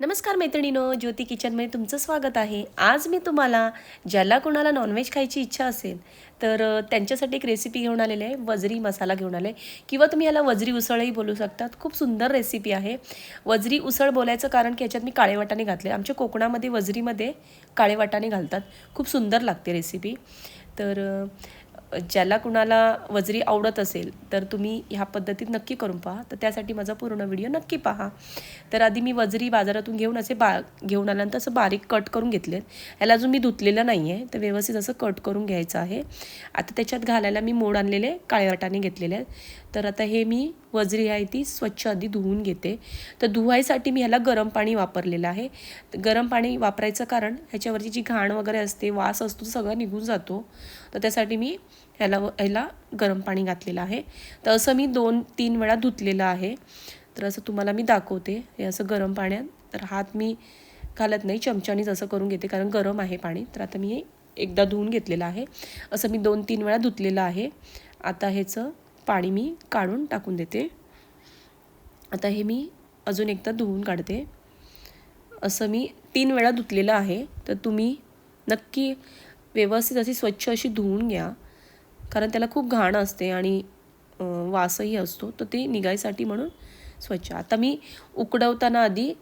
नमस्कार मैत्रिणीनो ज्योती किचनमध्ये तुमचं स्वागत आहे. आज मी तुम्हाला ज्याला कोणाला नॉनव्हेज खायची इच्छा असेल तर त्यांच्यासाठी एक रेसिपी घेऊन आलेली आहे. वजरी मसाला घेऊन आले किंवा तुम्ही याला वजरी उसळही बोलू शकतात. खूप सुंदर रेसिपी आहे. वजरी उसळ बोलायचं कारण की याच्यात मी काळे वाटाणे घातले. आमच्या कोकणामध्ये वजरीमध्ये काळे वाटाणे घालतात. खूप सुंदर लागते रेसिपी तर ज्याला कुणाला वजरी आवडत असेल तर तुम्ही ह्या पद्धतीत नक्की करून पहा. तर त्यासाठी माझा पूर्ण व्हिडिओ नक्की पहा. तर आधी मी वजरी बाजारातून घेऊन असे बा घेऊन आल्यानंतर असं बारीक कट करून घेतलेत. ह्याला अजून मी धुतलेलं नाही आहे तर व्यवस्थित असं कट करून घ्यायचं आहे. आता त्याच्यात घालायला मी मोड आणलेले काळे वाटाणे घेतलेले आहेत. तर आता हे मी वजरी आहे ती स्वच्छ आधी धुवून घेते. तर धुवायसाठी मी ह्याला गरम पाणी वापरलेलं आहे. गरम पाणी वापरायचं कारण ह्याच्यावरची जी घाण वगैरे असते वास असतो तो सगळा निघून जातो. तर त्यासाठी मी ह्याला ह्याला गरम पाणी घातलेलं आहे. तर असं मी दोन तीन वेळा धुतलेलं आहे. तर असं तुम्हाला मी दाखवते. हे असं गरम पाण्यात तर हात मी घालत नाही चमच्यानीच असं करून घेते कारण गरम आहे पाणी. तर आता मी हे एकदा धुवून घेतलेलं आहे. असं मी दोन तीन वेळा धुतलेलं आहे. आता ह्याचं पाणी मी काढून टाकून देते. आता हे मी अजून एकदा धुवून काढते. असं मी तीन वेळा धुतलेलं आहे तर तुम्ही नक्की व्यवस्थित अशी स्वच्छ अशी धुवून घ्या. कारण त्याला खूप घाण असते आणि वासही असतो तर ते निघायसाठी म्हणून स्वच्छ. आता मी उकडवताना आधी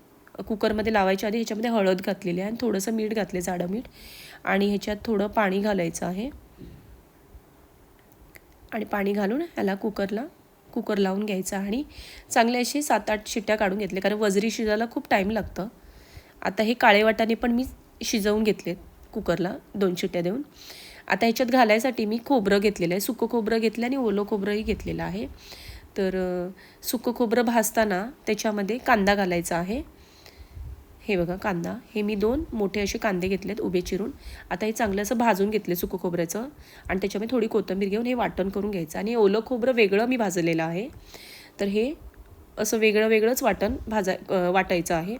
कुकरमध्ये लावायच्या आधी ह्याच्यामध्ये हळद घातलेली आहे आणि थोडंसं मीठ घातले जाडं मीठ. आणि ह्याच्यात थोडं पाणी घालायचं आहे. आणि पाणी घालून ह्याला कुकरला कुकर लावून घ्यायचा आणि चांगले असे सात आठ शिट्ट्या काढून घेतले. कारण वजरी शिजायला खूप टाईम लागतं. आता हे काळे वाटाणे पण मी शिजवून घेतले कुकरला दोन शिट्ट्या देऊन. आता ह्याच्यात घालायसाठी मी खोबरं घेतलेलं आहे. सुकं खोबरं घेतलं आणि ओलं खोबरंही घेतलेलं आहे. तर सुकं खोबरं भाजताना त्याच्यामध्ये कांदा घालायचा आहे. हे बघा कांदा. हे मी दोन मोठे असे कांदे घेतलेत उभे चिरून. आता हे चांगलं असं भाजून घेतले सुकं खोबऱ्याचं. आणि त्याच्यामध्ये थोडी कोथिंबीर घेऊन हे वाटण करून घ्यायचं. आणि ओलं खोबरं वेगळं मी भाजलेलं आहे. तर हे असं वेगळं वेगळंच वाटण भाजाय वाटायचं आहे.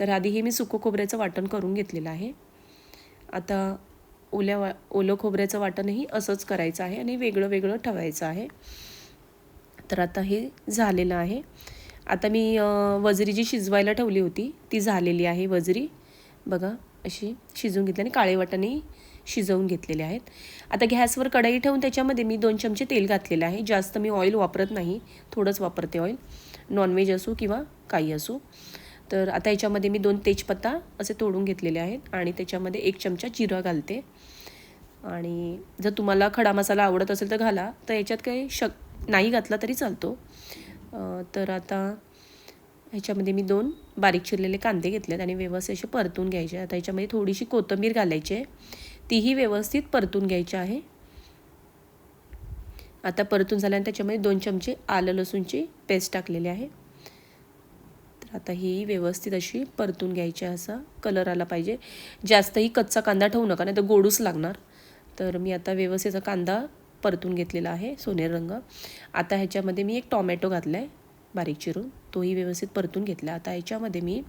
तर आधी हे मी सुकं खोबऱ्याचं वाटण करून घेतलेलं आहे. आता ओल्या वा ओलं खोबऱ्याचं वाटणही असंच करायचं आहे आणि वेगळं वेगळं ठेवायचं आहे. तर आता हे झालेलं आहे. आता मी वजरी जी शिजवायला ठेवली होती ती झालेली आहे वजरी. बघा अशी शिजवून घेतली आणि काळे वाटाणे शिजवून घेतलेले आहेत. आता गॅसवर कढई ठेवून त्याच्यामध्ये मी दोन चमचे तेल घातलेलं आहे. जास्त मी ऑइल वापरत नाही. थोडंच वापरते ऑइल नॉनव्हेज असो किंवा काही असो. तर आता याच्यामध्ये मी दोन तेजपत्ता असे तोडून घेतलेले आहेत आणि त्याच्यामध्ये एक चमचा जिरा घालते. आणि जर तुम्हाला खडा मसाला आवडत असेल तर घाला. तर याच्यात काही शक नाही घातला तरी चालतो. तर आता ह्याच्यामध्ये मी दोन बारीक चिरलेले कांदे घेतलेत आणि व्यवस्थित असे परतून घ्यायचे. आता ह्याच्यामध्ये थोडीशी कोथिंबीर घालायची आहे. तीही व्यवस्थित परतून घ्यायची आहे. आता परतून झाल्यानंतर त्याच्यामध्ये दोन चमचे आलं लसूणची पेस्ट टाकलेली आहे. तर आता ही व्यवस्थित अशी परतून घ्यायची आहे. असा कलर आला पाहिजे. जास्तही कच्चा कांदा ठेवू नका नाही तर गोडूच लागणार. तर मी आता व्यवस्थित कांदा परतून घेतलेला आहे सोनेर रंग. आता ह्याच्यामध्ये मी एक टॉमॅटो घातला आहे बारीक चिरून. तोही व्यवस्थित परतून घेतला. आता ह्याच्यामध्ये मी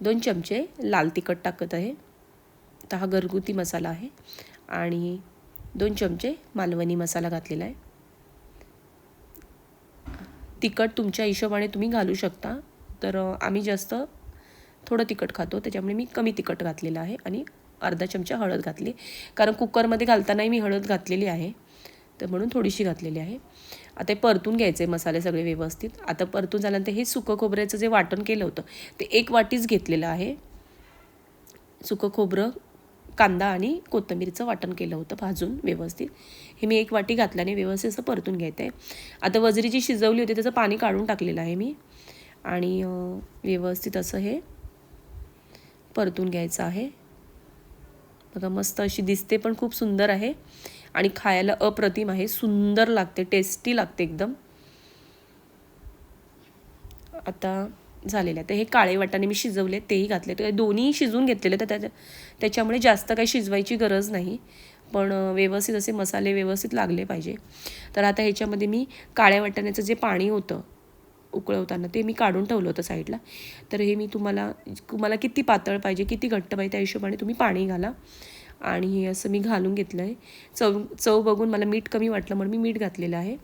दोन चमचे लाल तिखट टाकत आहे. तर हा घरगुती मसाला आहे. आणि दोन चमचे मालवणी मसाला घातलेला आहे. तिखट तुमच्या हिशोबाने तुम्ही घालू शकता. तर आम्ही जास्त थोडं तिखट खातो. त्याच्यामुळे मी कमी तिखट घातलेलं आहे. आणि अर्धा चमचा हळद घातली. कारण कुकरमध्ये घालतानाही मी हळद घातलेली आहे. तर म्हणून थोडीशी घातलेली आहे. आता हे परतून घ्यायचे मसाले सगळे व्यवस्थित. आता परतून झाल्यानंतर हे सुकं खोबऱ्याचं जे वाटण केलं होतं ते एक वाटीच घेतलेलं आहे. सुकं खोबरं कांदा आणि कोथिंबीरचं वाटण केलं होतं भाजून व्यवस्थित. हे मी एक वाटी घातल्याने व्यवस्थित असं परतून घ्यायचं आहे आता वजरी जी शिजवली होती त्याचं पाणी काढून टाकलेलं आहे मी. आणि व्यवस्थित असं हे परतून घ्यायचं आहे. बघा मस्त अशी दिसते पण खूप सुंदर आहे. आणि खायला अप्रतिम आहे. सुंदर लागते टेस्टी लागते एकदम. आता झालेलं आहे. तर हे काळे वाटाणे मी शिजवले तेही घातले. तर दोन्ही शिजवून घेतलेले तर त्याच्या त्याच्यामुळे जास्त काही शिजवायची गरज नाही. पण व्यवस्थित असे मसाले व्यवस्थित लागले पाहिजे. तर आता ह्याच्यामध्ये मी काळ्या वाटाण्याचं जे पाणी होतं उकळवताना ते मी काढून ठेवलं होतं साईडला. तर हे मी तुम्हाला तुम्हाला किती पातळ पाहिजे किती घट्ट पाहिजे त्या हिशोबाने तुम्ही पाणी घाला. आणि हे असं मी घालून घेतलं आहे चव चव बघून मला मीठ कमी वाटलं म्हणून मी मीठ घातलेलं आहे.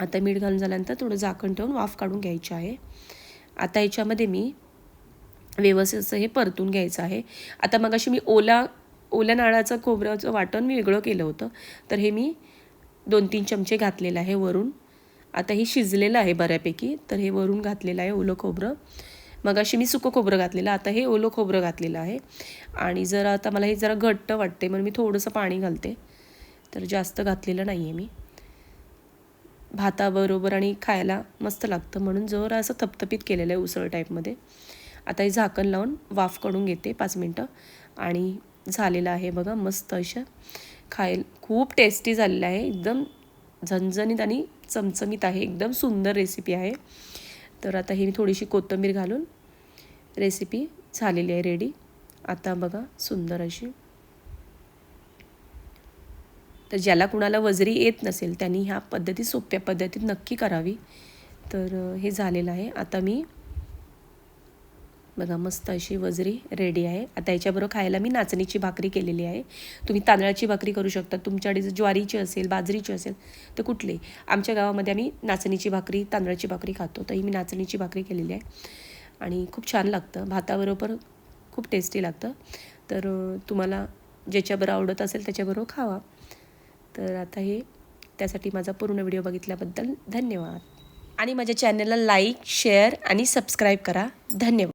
आता मीठ घालून झाल्यानंतर थोडं झाकण ठेवून वाफ काढून घ्यायची आहे. आता याच्यामध्ये मी व्यवस्थित असं हे परतून घ्यायचं आहे. आता मग अशी मी ओला ओल्या नाळाचं खोबऱ्याचं वाटण मी वेगळं केलं होतं. तर हे मी दोन तीन चमचे घातलेलं आहे वरून. आता हे शिजलेलं आहे बऱ्यापैकी. तर हे वरून घातलेलं आहे ओलं खोबरं. मग अशी मी सुकं खोबरं घातलेलं आता हे ओलं खोबरं घातलेलं आहे. आणि जर आता मला हे जरा घट्ट वाटते म्हणून मी थोडंसं पाणी घालते. तर जास्त घातलेलं नाही आहे मी. भाताबरोबर आणि खायला मस्त लागतं म्हणून जर असं थपथपीत केलेलं आहे उसळ टाईपमध्ये. आता हे झाकण लावून वाफ काढून घेते पाच मिनटं. आणि झालेलं आहे बघा मस्त अशा खायल खूप टेस्टी झालेलं आहे. एकदम झणझणीत आणि चमचमीत आहे. एकदम सुंदर रेसिपी आहे. तर आता ही मी थोडीशी कोथिंबीर घालून रेसिपी झालेली आहे रेडी आता बघा सुंदर अशी. तर ज्याला कुणाला वजरी येत नसेल त्यांनी ह्या पद्धती सोप्या पद्धतीत नक्की करावी. तर हे झालेलं आहे. आता मी बघा मस्त अशी वजरी रेडी आहे. आता याच्याबरोबर खायला मी नाचणीची भाकरी केलेली आहे. तुम्ही तांदळाची भाकरी करू शकता. तुमच्याकडे जर ज्वारीची असेल बाजरीची असेल तर कुठली? आमच्या गावामध्ये आम्ही नाचणीची भाकरी तांदळाची भाकरी खातो. तर ही मी नाचणीची भाकरी केलेली आहे. आणि खूप छान लागतं. भाताबरोबर खूप टेस्टी लागतं. तर तुम्हाला ज्याच्याबरोबर आवडत असेल त्याच्याबरोबर खावा. तर आता हे त्यासाठी माझा पूर्ण व्हिडिओ बघितल्याबद्दल धन्यवाद. आणि माझ्या चॅनलला लाईक शेअर आणि सबस्क्राईब करा. धन्यवाद.